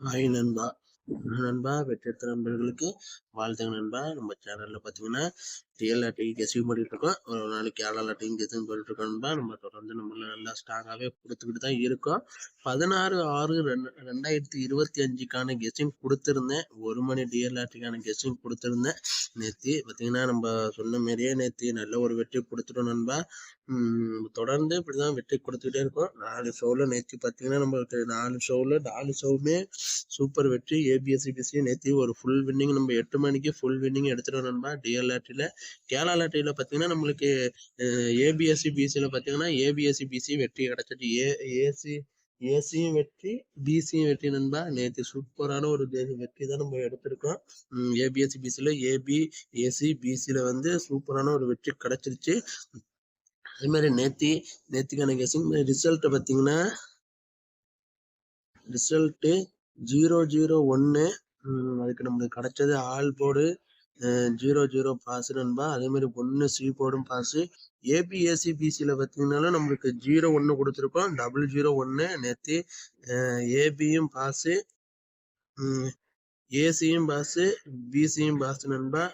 Hi நண்பா. நண்பா வெற்றி நண்பர்களுக்கு வாழ்த்துங்க நண்பா. நம்ம சேனலில் பாத்தீங்கன்னா ரியல் டீம் கெசிங் பண்ணிட்டு இருக்கோம். ஒரு நாளைக்கு கேரளா டீம் கெசிங் பண்ணிட்டு இருக்கோம் நம்ம தொடர்ந்து நம்மள நல்லா ஸ்ட்ராங்காகவே கொடுத்துக்கிட்டு தான் இருக்கோம். பதினாறு ஆறு ரெண்டு ரெண்டாயிரத்தி இருபத்தி அஞ்சுக்கான கெஸ்டிங் கொடுத்துருந்தேன். ஒரு மணி டிஎல் லாட்டிக்கான கெஸ்டிங் கொடுத்துருந்தேன். நேத்தி பார்த்தீங்கன்னா நம்ம சொன்ன மாதிரியே நேத்தி நல்ல ஒரு வெற்றி கொடுத்துட்டோம் நண்பா. உம் தொடர்ந்து இப்படிதான் வெற்றி கொடுத்துக்கிட்டே இருக்கோம். நாலு ஷோவில் நேத்தி பார்த்தீங்கன்னா நம்மளுக்கு நாலு ஷோவில் நாலு ஷோவுமே சூப்பர் வெற்றி. ஏபிஎஸ்சி பிசி நேத்தி ஒரு ஃபுல் வின்னிங் நம்ம எட்டு மணிக்கு ஃபுல் வின்னிங் எடுத்துட்டோம் நண்பா. டிஎல்ஆர்டியில் கேரளா லாட்டரியில் பார்த்தீங்கன்னா நம்மளுக்கு ஏபிஎஸ்சி பிசியில் பார்த்தீங்கன்னா ஏபிஎஸ்சி பிசி வெற்றி கிடச்சிட்டு ஏ ஏசி ஏசியும் வெற்றி பிசியும் வெற்றி நண்பா. நேற்று சூப்பரான ஒரு வெற்றி தான் நம்ம எடுத்திருக்கோம். ஏபிஎஸ்சி பிசியில் ஏபி ஏசி பிசியில் வந்து சூப்பரான ஒரு வெற்றி கிடைச்சிருச்சு. அதே மாதிரி நேத்தி நேத்திக்கான கேசிங் ரிசல்ட் பார்த்தீங்கன்னா ரிசல்ட்டு ஜீரோ ஜீரோ ஒன்று அதுக்கு நம்மளுக்கு கிடைச்சது all board zero zero pass நண்பா. அதே மாதிரி ஒன்று சி போர்டும் பாஸு ஏபிஎஸ்சி பிசியில் பார்த்தீங்கன்னாலும் நம்மளுக்கு ஜீரோ ஒன்று கொடுத்துருக்கோம். டபுள் ஜீரோ ஒன்று நேற்று ஏபியும் பாஸு ஏசியும் பாஸு பிசியும் பாஸ் நண்பா.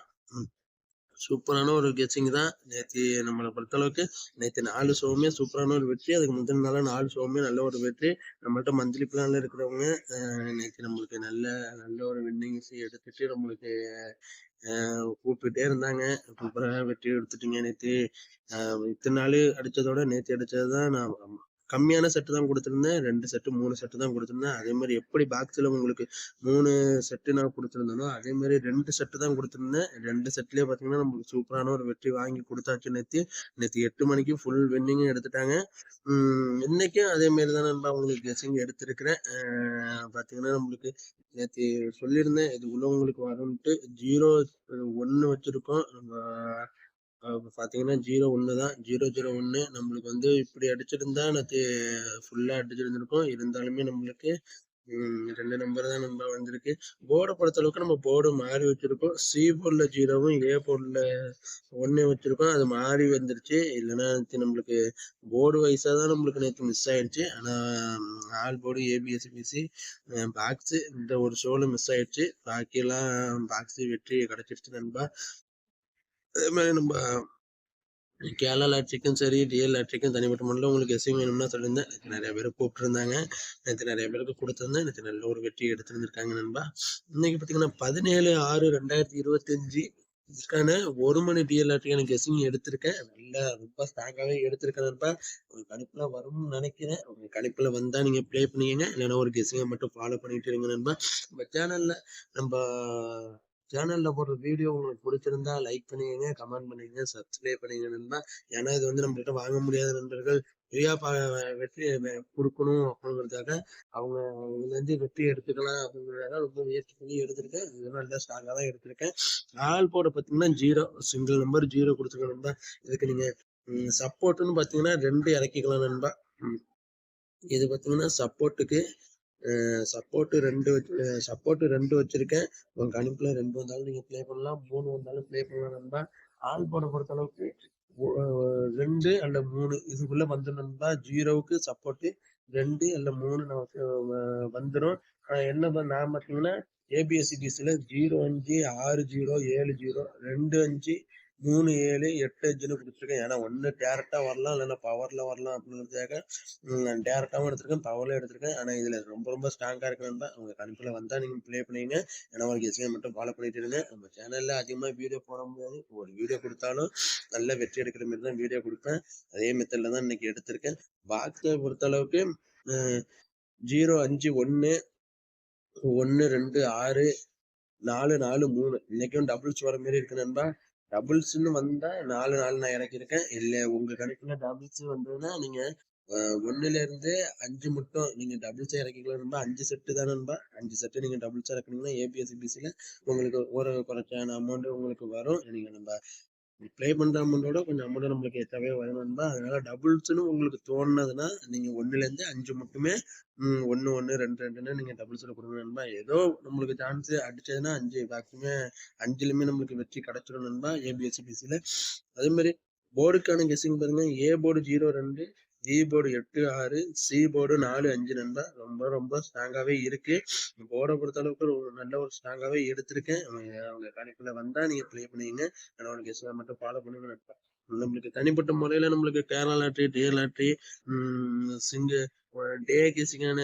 சூப்பரான ஒரு கெச்சிங் தான். நேற்று நம்மளை பொறுத்தளவுக்கு நேற்று நாலு ஷோவுமே சூப்பரான ஒரு வெற்றி. அதுக்கு முந்தின நாள் நாலு ஷோவுமே நல்ல ஒரு வெற்றி. நம்மள்ட்ட மந்த்லி பிளான்ல இருக்கிறவங்க நேற்று நம்மளுக்கு நல்ல நல்ல ஒரு வின்னிங்ஸ் எடுத்துட்டு நம்மளுக்கு அஹ், கூப்பிட்டுட்டே இருந்தாங்க. சூப்பராக வெற்றி எடுத்துட்டீங்க நேற்று இத்தனை நாள் அடிச்சதோட நேற்று அடித்தது தான் நான் கம்மியான செட்டு தான் கொடுத்துருந்தேன். ரெண்டு செட்டு மூணு செட்டு தான் கொடுத்துருந்தேன். அதே மாதிரி எப்படி பாக்ஸில் உங்களுக்கு மூணு செட்டு நான் கொடுத்துருந்தேனோ அதே மாதிரி ரெண்டு செட்டு தான் கொடுத்துருந்தேன். ரெண்டு செட்லேயே பார்த்தீங்கன்னா நம்மளுக்கு சூப்பரான ஒரு வெற்றி வாங்கி கொடுத்தாச்சு நேற்று நேற்று எட்டு மணிக்கு ஃபுல் வின்னிங்கும் எடுத்துட்டாங்க. இன்னைக்கும் அதே மாதிரி தான் நண்பா உங்களுக்கு கெஸிங் எடுத்திருக்கிறேன். பார்த்தீங்கன்னா நம்மளுக்கு நேற்று சொல்லியிருந்தேன் இது உள்ளவங்களுக்கு வரும்ன்ட்டு. ஜீரோ ஒன்று வச்சுருக்கோம். நம்ம பார்த்தீங்கன்னா ஜீரோ ஒன்று தான். ஜீரோ ஜீரோ ஒன்று நம்மளுக்கு வந்து இப்படி அடிச்சிருந்தா நேற்று ஃபுல்லாக அடிச்சிருந்துருக்கோம். இருந்தாலுமே நம்மளுக்கு ரெண்டு நம்பர் தான் நம்ம வந்திருக்கு. போர்டை பொறுத்த அளவுக்கு நம்ம போர்டு மாறி வச்சிருக்கோம். சி போர்டில் ஜீரோவும் ஏ போர்டில் ஒன்று வச்சிருக்கோம். அது மாறி வந்துருச்சு. இல்லைன்னா நம்மளுக்கு போர்டு வைஸாக தான் நம்மளுக்கு நேற்று மிஸ் ஆயிடுச்சு. ஆனால் ஆல் போர்டு ஏபிஎஸ்பிசி பாக்ஸு இந்த ஒரு ஷோவில் மிஸ் ஆயிடுச்சு. பாக்கியெல்லாம் பாக்ஸு வெற்றி கிடச்சிருச்சு நண்பா. அதே மாதிரி நம்ம கேரளா லாட்ரிக்கும் சரி டிஎல் லாட்ரிக்கும் தனிப்பட்ட முறையில் உங்களுக்கு எஸ்ஸிங் வேணும்னா சொல்லியிருந்தேன். நேற்று நிறைய பேர் கூப்பிட்டுருந்தாங்க. நேற்று நிறைய பேருக்கு கொடுத்துருந்தேன். நேற்று நல்ல ஒரு வெற்றி எடுத்துருந்துருக்காங்க நண்பா. இன்னைக்கு பார்த்தீங்கன்னா பதினேழு ஆறு ரெண்டாயிரத்தி இருபத்தஞ்சி இதுக்கான ஒரு மணி டிஎல் லாட்ரிக்கான கெஸ்ஸிங் எடுத்திருக்கேன். நல்லா ரொம்ப ஸ்ட்ராங்காகவே எடுத்திருக்கேன் நண்பா. உங்கள் கணிப்பில் வரும்னு நினைக்கிறேன். உங்கள் கணிப்பில் வந்தால் நீங்கள் ப்ளே பண்ணிக்கங்க. இல்லைன்னா ஒரு கெஸ்ஸிங்கை மட்டும் ஃபாலோ பண்ணிட்டு இருங்க நண்பா. நம்ம சேனலில் நம்ம சேனல்ல போடுற வீடியோ உங்களுக்கு பிடிச்சிருந்தா லைக் பண்ணிக்கங்க கமெண்ட் பண்ணிக்கங்க சப்ஸ்கிரைப் பண்ணிங்க நண்பா. ஏன்னா இது வந்து நம்மகிட்ட வாங்க முடியாத நண்பர்கள் ஃப்ரீயா வெற்றி கொடுக்கணும் அப்படிங்கிறதுக்காக அவங்க இதுல இருந்து வெற்றி எடுத்துக்கலாம் அப்படிங்கிறதுக்காக ரொம்ப முயற்சி பண்ணி எடுத்திருக்கேன். இது நல்லா ஸ்ட்ராங்காக தான் எடுத்திருக்கேன். ஆள் போட பார்த்தீங்கன்னா ஜீரோ சிங்கிள் நம்பர் ஜீரோ கொடுத்துருக்க நண்பா. இதுக்கு நீங்க சப்போர்ட்னு பார்த்தீங்கன்னா ரெண்டு இறக்கிக்கலாம் நண்பா. ம். இது பார்த்தீங்கன்னா சப்போர்ட்டுக்கு சப்போர்ட் ரெண்டு வச்சு சப்போர்ட் ரெண்டு வச்சிருக்கேன். உங்க கணிப்புல ரெண்டு வந்தாலும் நீங்க ப்ளே பண்ணலாம். மூணு வந்தாலும் ப்ளே பண்ணலாம் நண்பா. ஆல் போட பொறுத்த அளவுக்கு ரெண்டு அல்ல மூணு. இதுக்குள்ள வந்து நண்பா ஜீரோவுக்கு சப்போர்ட் ரெண்டு அல்ல மூணு நமக்கு வந்துடும் என்ன நான் பார்த்தீங்கன்னா ஏபிஎஸ்சிடிசியில் ஜீரோ அஞ்சு ஆறு ஜீரோ ஏழு ஜீரோ ரெண்டு அஞ்சு மூணு ஏழு எட்டு அஞ்சுன்னு கொடுத்துருக்கேன் ஏன்னா ஒன்று டேரெக்டாக வரலாம் இல்லைன்னா பவரில் வரலாம் அப்படிங்கிறதுக்காக நான் டேரெக்டாகவும் எடுத்திருக்கேன் பவரில் எடுத்திருக்கேன். ஆனால் இதில் ரொம்ப ரொம்ப ஸ்ட்ராங்காக இருக்கணும் தான் உங்கள் கணிப்பில் வந்தால் நீங்கள் ப்ளே பண்ணிங்க ஏன்னா உங்களுக்கு எஸ்எம் மட்டும் ஃபாலோ பண்ணிட்டு இருங்க. நம்ம சேனலில் அதிகமாக வீடியோ போட முடியாது ஒரு வீடியோ கொடுத்தாலும் நல்ல வெற்றி எடுக்கிற மாதிரி தான் வீடியோ கொடுப்பேன். அதே மெத்தடில் தான் இன்னைக்கு எடுத்திருக்கேன். பாக்ஸை பொறுத்தளவுக்கு ஜீரோ அஞ்சு ஒன்று ஒன்று ரெண்டு ஆறு நாலு நாலு மூணு. இன்னைக்கும் டபுள்ஸ் வர மாதிரி இருக்கு நண்பா. டபுள்ஸ்னு வந்தா நாலு நாலு நான் இறக்கியிருக்கேன் இல்லை உங்க கணக்குல டபுள்ஸ் வந்ததுன்னா நீங்க அஹ், ஒண்ணுல இருந்து அஞ்சு மட்டும் நீங்க டபுள்ஸ் இறக்கிக்கலாம் அஞ்சு செட்டு தானே நண்பா அஞ்சு செட்டு நீங்க டபுள்ஸ் இறக்கணுங்கன்னா ஏபிஎஸ்சி பிசில உங்களுக்கு ஒரு குறைச்சான அமௌண்ட் உங்களுக்கு வரும். நீங்க நம்ம ப்ளே பண்ணுற அமௌண்ட்டோட கொஞ்சம் அமௌண்ட் நம்மளுக்கு எத்தாவே வரும் அதனால டபுள்ஸ்னு உங்களுக்கு தோணுனதுன்னா நீங்கள் ஒன்றுலேருந்து அஞ்சு மட்டுமே ஒன்று ஒன்று ரெண்டு ரெண்டுன்னு நீங்கள் டபுள்ஸில் கொடுங்க நண்பா. ஏதோ நம்மளுக்கு சான்ஸ் அடிச்சதுன்னா அஞ்சு மேக்ஸிமே அஞ்சுலயுமே நம்மளுக்கு வெற்றி கிடைச்சிடும் நண்பா ஏபிஎஸ்சி பிசில அதே மாதிரி போர்டுக்கான கெஸ்ஸிங் பாருங்கள் ஏ போர்டு ஜீரோ ரெண்டு இ போர்டு எட்டு ஆறு சி போர்டு நாலு அஞ்சு நண்பா ரொம்ப ரொம்ப ஸ்ட்ராங்காகவே இருக்கு. போர்டை பொறுத்த அளவுக்கு ஒரு நல்ல ஒரு ஸ்ட்ராங்காகவே எடுத்திருக்கேன். அவங்க அவங்க கணிப்புல வந்தால் நீங்கள் ப்ளே பண்ணுவீங்க. என்னோட கெஸ் மட்டும் ஃபாலோ பண்ணுங்க நண்பா. நம்மளுக்கு தனிப்பட்ட முறையில் நம்மளுக்கு கேரளா லாட்ரி டே லாட்ரி சிங்கு டே கெஸிங்கான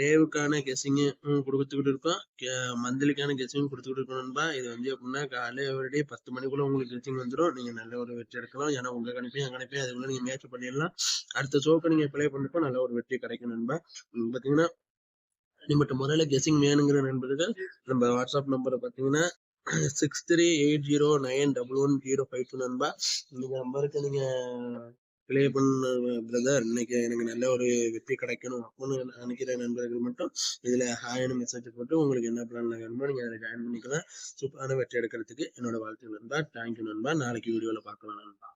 டேவுக்கான கெஸ்ஸிங்கும் கொடுத்துக்கிட்டு இருக்கோம். மந்த்லிக்கான கெஸ்ஸிங்கும் கொடுத்துக்கிட்டு இருக்கோம் நண்பா. இது வந்து எப்படின்னா காலையில் எவ்ரிடே பத்து மணிக்குள்ளே உங்களுக்கு கெஸிங் வந்துடும் நீங்கள் நல்ல ஒரு வெற்றி எடுக்கலாம். ஏன்னா உங்கள் கணிப்பையும் என் கணிப்பையும் அதுக்குள்ள நீங்கள் மேட்ச் பண்ணிடலாம். அடுத்த ஷோக்கு நீங்கள் ப்ளே பண்ணப்போ நல்ல ஒரு வெற்றி கிடைக்கும் நண்பா. பார்த்தீங்கன்னா பாத்தீங்கன்னா முறையில் கெஸ்ஸிங் கெஸிங் வேணுங்கிற நண்பர்கள் நம்ம வாட்ஸ்அப் நம்பரை பார்த்தீங்கன்னா six three eight zero nine double one zero five two நண்பா. இந்த நம்பருக்கு நீங்கள் ப்ளே பண்ண பிரதர் இன்னைக்கு எனக்கு நல்ல ஒரு வெற்றி கிடைக்கணும் அப்படின்னு நினைக்கிற நண்பர்கள் மட்டும். இதுல ஹாய்னு மெசேஜ் போட்டு உங்களுக்கு என்ன பிளான்ல வேணுமோ நீங்க அதில் ஜாயின் பண்ணிக்கலாம். சூப்பரான வெற்றி எடுக்கிறதுக்கு என்னோட வாழ்த்து நண்பா. தேங்க்யூ நண்பா. நாளைக்கு வீடியோல பார்க்கலாம் நண்பா.